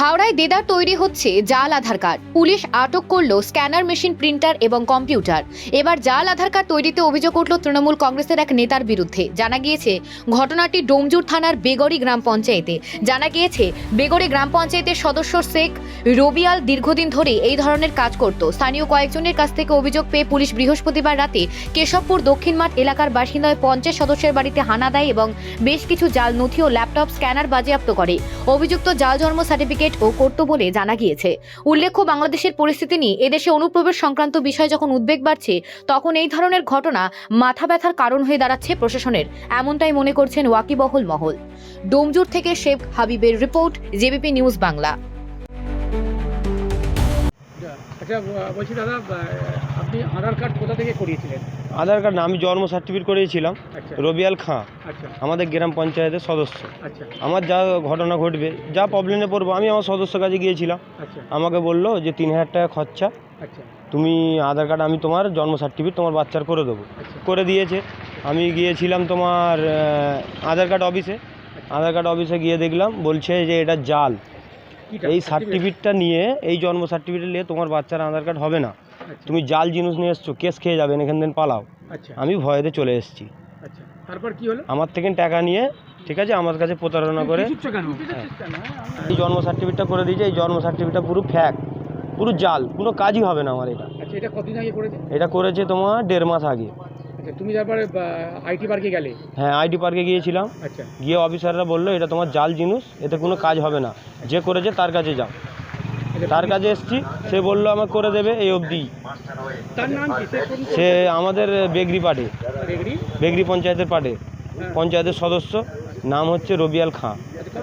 হাওড়ায় দেদার তৈরি হচ্ছে জাল আধার কার্ড। পুলিশ আটক করল স্ক্যানার মেশিন, প্রিন্টার এবং কম্পিউটার। এবার জাল আধার কার্ড তৈরিতে অভিযোগ উঠল তৃণমূল কংগ্রেসের এক নেতার বিরুদ্ধে। জানা গিয়েছে, ঘটনাটি ডোমজুর থানার বেগড়ি গ্রাম পঞ্চায়েতে। জানা গিয়েছে, বেগড়ি গ্রাম পঞ্চায়েতের সদস্য শেখ রবিয়াল দীর্ঘদিন ধরে এই ধরনের কাজ করত। স্থানীয় কয়েকজনের কাছ থেকে অভিযোগ পেয়ে পুলিশ বৃহস্পতিবার রাতে কেশবপুর দক্ষিণ মাঠ এলাকার বাসিন্দায় পঞ্চায়েত সদস্যের বাড়িতে হানা দেয় এবং বেশ কিছু জাল নথি ও ল্যাপটপ স্ক্যানার বাজেয়াপ্ত করে। অভিযুক্ত জাল জন্ম সার্টিফিকেট ও করত বলে জানা গিয়েছে। উল্লেখ্য, বাংলাদেশের পরিস্থিতি নিয়ে এদেশে অনুপ্রবেশ সংক্রান্ত বিষয়ে যখন উদ্বেগ বাড়ছে, তখন এই ধরনের ঘটনা মাথা ব্যথার কারণ হয়ে দাঁড়াচ্ছে প্রশাসনের, এমনটাই মনে করছেন ওয়াকিবহল মহল। ডোমজুর থেকে শেখ হাবিবের রিপোর্ট, জেবিপি নিউজ বাংলা। আচ্ছা বলছি দাদা আপনি আধার কার্ড কোথা থেকে করিয়েছিলেন? আধার কার্ড না আমি জন্ম সার্টিফিকেট করিয়েছিলাম আচ্ছা। রবিয়াল খাঁ আচ্ছা। আমাদের গ্রাম পঞ্চায়েতের সদস্য। আচ্ছা। আমার যা ঘটনা ঘটবে যা প্রবলেমে পড়ব আমি আমার সদস্য কাছে গিয়েছিলাম। আমাকে বলল যে তিন হাজার টাকা খরচা তুমি আধার কার্ড আমি তোমার জন্ম সার্টিফিকেট তোমার বাচ্চার করে দেবো। করে দিয়েছে। আমি গিয়েছিলাম তোমার আধার কার্ড অফিসে। আধার কার্ড অফিসে গিয়ে দেখলাম বলছে যে এটা জাল। এই সার্টিফিকেটটা নিয়ে এই জন্ম সার্টিফিকেট নিয়ে তোমার বাচ্চার আধার কার্ড হবে না। তুমি জাল জিনিস নিয়ে এসছো কেস খেয়ে যাবেন এখান থেকে পালাও। আচ্ছা। আমি ভয়েতে চলে এসেছি। আচ্ছা তারপর কি হলো? আমার থেকে টাকা নিয়ে ঠিক আছে আমার কাছে প্রতারণা করে। এই জন্ম সার্টিফিকেটটা করে দিয়েছে এই জন্ম সার্টিফিকেটটা পুরো ফ্যাক পুরো জাল কোনো কাজই হবে না আমার এটা। আচ্ছা এটা কতদিন আগে করেছে? এটা করেছে তোমার দেড় মাস আগে। আচ্ছা তুমি তারপরে আইটি পার্কে গেলে? হ্যাঁ আইডি পার্কে গিয়েছিলাম। আচ্ছা। গিয়ে অফিসাররা বলল এটা তোমার জাল জিনিস এতে কোনো কাজ হবে না। যে করেছে তার কাছে যাও। আচ্ছা, তার কাছে এসছি। সে বলল আমাকে করে দেবে এই অবধি। তার নাম কি? সে আমাদের বেগরি পাটে বেগরি? পঞ্চায়েতের পাটে পঞ্চায়েতের সদস্য। নাম হচ্ছে রবিয়াল খাঁ। আচ্ছা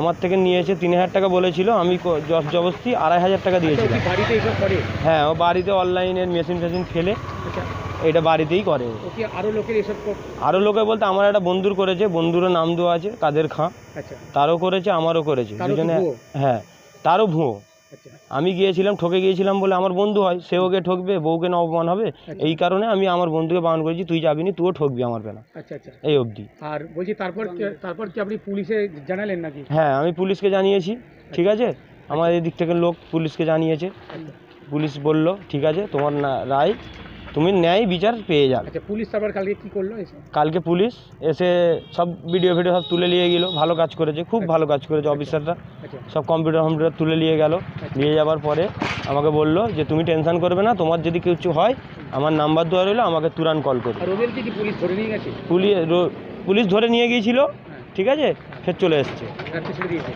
আমার থেকে নিয়েছে তিন হাজার টাকা বলেছিল। আমি জব জবস্তি আড়াই হাজার টাকা আচ্ছা, দিয়েছিলাম। হ্যাঁ ও বাড়িতে অনলাইনের মেশিন ফেশিন ফেলে আচ্ছা। এটা বাড়িতেই করে। আরও লোকে বলতে আমার একটা বন্ধুর করেছে। বন্ধুরও নাম দেওয়া আছে কাদের খাঁ। তারও করেছে আমারও করেছে। দুজনে হ্যাঁ। তারও ভুয়ো। আচ্ছা। আমি গিয়েছিলাম ঠকে গিয়েছিলাম বলে আমার বন্ধু হয় সে ওকে ঠকবে বউকে না অপমান হবে। এই কারণে আমি আমার বন্ধুকে বারণ করেছি তুই যাবি নি তুইও ঠকবি আমার বেলা। আচ্ছা আচ্ছা। এই অবধি। আর বলছি তারপর তারপর কি আপনি পুলিশে জানালেন নাকি? হ্যাঁ আমি পুলিশকে জানিয়েছি ঠিক আছে? আমার এদিক থেকে লোক পুলিশকে জানিয়েছে। আচ্ছা। পুলিশ বলল ঠিক আছে তোমার না রায় তুমি ন্যায় বিচার পেয়ে যাবে। আচ্ছা পুলিশ তারপর কালকে কি করল এসে? কালকে পুলিশ এসে সব ভিডিও ভিডিও সব তুলে নিয়ে গেলো। ভালো কাজ করেছে খুব ভালো কাজ করেছে অফিসাররা আচ্ছা। সব কম্পিউটার কম্পিউটার তুলে নিয়ে গেল। নিয়ে যাওয়ার পরে আমাকে বলল যে তুমি টেনশন করবে না তোমার যদি কিছু হয় আমার নাম্বার দেওয়া রইল আমাকে তুরান কল করবে। পুলিশ ধরে নিয়ে গেছে? পুলিশ পুলিশ ধরে নিয়ে গিয়েছিল ঠিক আছে? ফের চলে এসছে।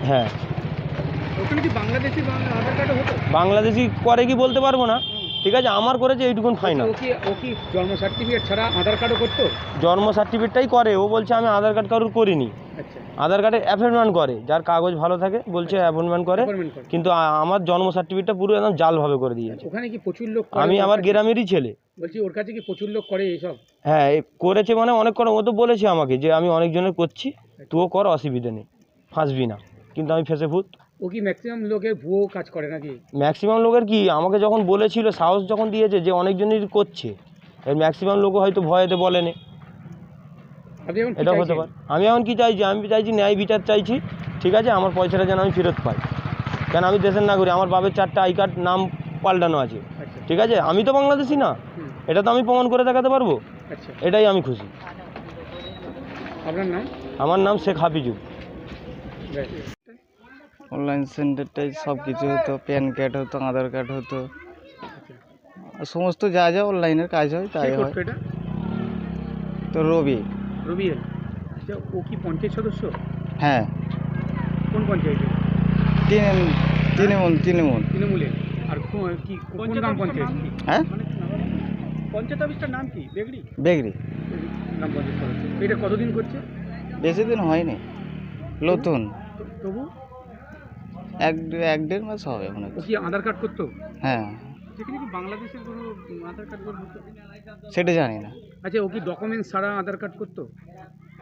হ্যাঁ। বাংলাদেশি করে কি বলতে পারব না? ঠিক আছে আমার করেছে এইটুকুন ফাইনাল ও কি ও কি জন্ম সার্টিফিকেট ছাড়া আধার কার্ডও করতো? জন্ম সার্টিফিকেটটাই করে ও বলছে আমি আধার কার্ড কারোর করিনি। আচ্ছা। আধার কার্ডে অ্যাপয়েন্টমেন্ট করে যার কাগজ ভালো থাকে বলছে অ্যাপয়েন্টমেন্ট করে Appointment করে। কিন্তু আ- আমার জন্ম সার্টিফিকেটটা পুরো একদম জালভাবে করে দিয়েছে। ওখানে কি প্রচুর লোক করে আমি ওর আমার কাছে? গ্রামেরই ছেলে। বলছি ওর কাছে কি প্রচুর লোক করে এইসব? হ্যাঁ করেছে মানে অনেক করে ও তো বলেছে আমাকে যে আমি অনেকজনের করছি তুইও কর অসুবিধা নেই ফাঁসবি না। কিন্তু আমি ফেসে ভূত। ও কি ম্যাক্সিমাম লোকের ভুয়ো কাজ করে নাকি? ম্যাক্সিমাম লোকের কি? আমাকে যখন বলেছিল সাহস যখন দিয়েছে যে অনেকজনই করছে এর ম্যাক্সিমাম লোক হয়তো ভয়েতে বলেনি। আপনি এখন কি এটা হতে চাইছেন? পারে। আমি এখন কি চাইছি? আমি চাইছি ন্যায় বিচার চাইছি। ঠিক আছে আমার পয়সাটা যেন আমি ফেরত পাই। কেন আমি দেশের নাগরিক আমার বাবার চারটা আই কার্ড নাম পাল্টানো আছে। আচ্ছা। ঠিক আছে আমি তো বাংলাদেশি না। হুম, এটা তো আমি প্রমাণ করে দেখাতে পারব? আচ্ছা। এটাই আমি খুশি। আপনার নাম? আমার নাম শেখ হাফিজুর। ব্যাস। অনলাইন সেন্টারটাই সব কিছু হতো প্যান কার্ড হতো আধার কার্ড হতো। আর সমস্ত যা যা অনলাইনের কাজ হয় তাই হয়। এটা? তো রবি। রবি আচ্ছা ও কি পঞ্চায়েত সদস্য? হ্যাঁ। কোন পঞ্চায়েতে? তিন তৃণমূল তৃণমূল। তৃণমূলের আর কো- কি কোন গ্রাম পঞ্চায়েত? হ্যাঁ? পঞ্চায়েত অফিসটার নাম কি? বেগড়ি? গ্রাম পঞ্চায়েত সদস্য এটা কতদিন করছে? বেশি দিন হয়নি। নতুন। তবু এক এক দেড় মাস হবে মনে হচ্ছে। কি আধার কার্ড করতো? হ্যাঁ। সেখানে কি বাংলাদেশের কোনো আধার কার্ড করতো? সেটা জানি না। আচ্ছা ও কি ডকুমেন্টস ছাড়া আধার কার্ড করতো?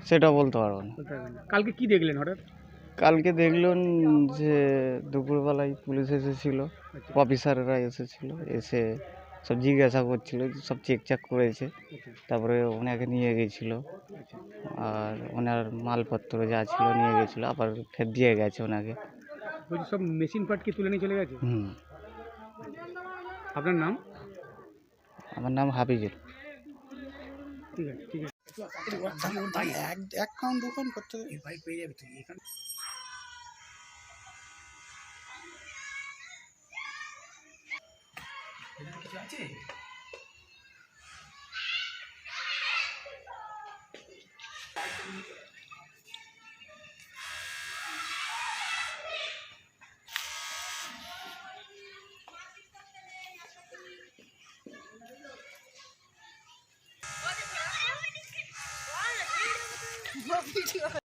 সেটা বলতে পারব না। কালকে কি দেখলেন হঠাৎ? কালকে দেখলেন যে দুপুরবেলায় পুলিশ এসেছিল অফিসাররা এসেছিল এসে সব জিজ্ঞাসা করছিল সব চেক চাক করেছে। তারপরে ওনাকে নিয়ে গেছিল। আচ্ছা। আর ওনার মালপত্র যা ছিল নিয়ে গেছিল আবার ফের দিয়ে গেছে ওনাকে। বলছি সব মেশিন পার্ট কি তুলে নিয়ে চলে গেছে হুম আপনার নাম আমার নাম হাবিজুল ঠিক আছে ঠিক আছে এক কাউন্ট দোকান করতে বাইক পেয়ে যাবে তুই এখানে কিছু আছে ভিডিও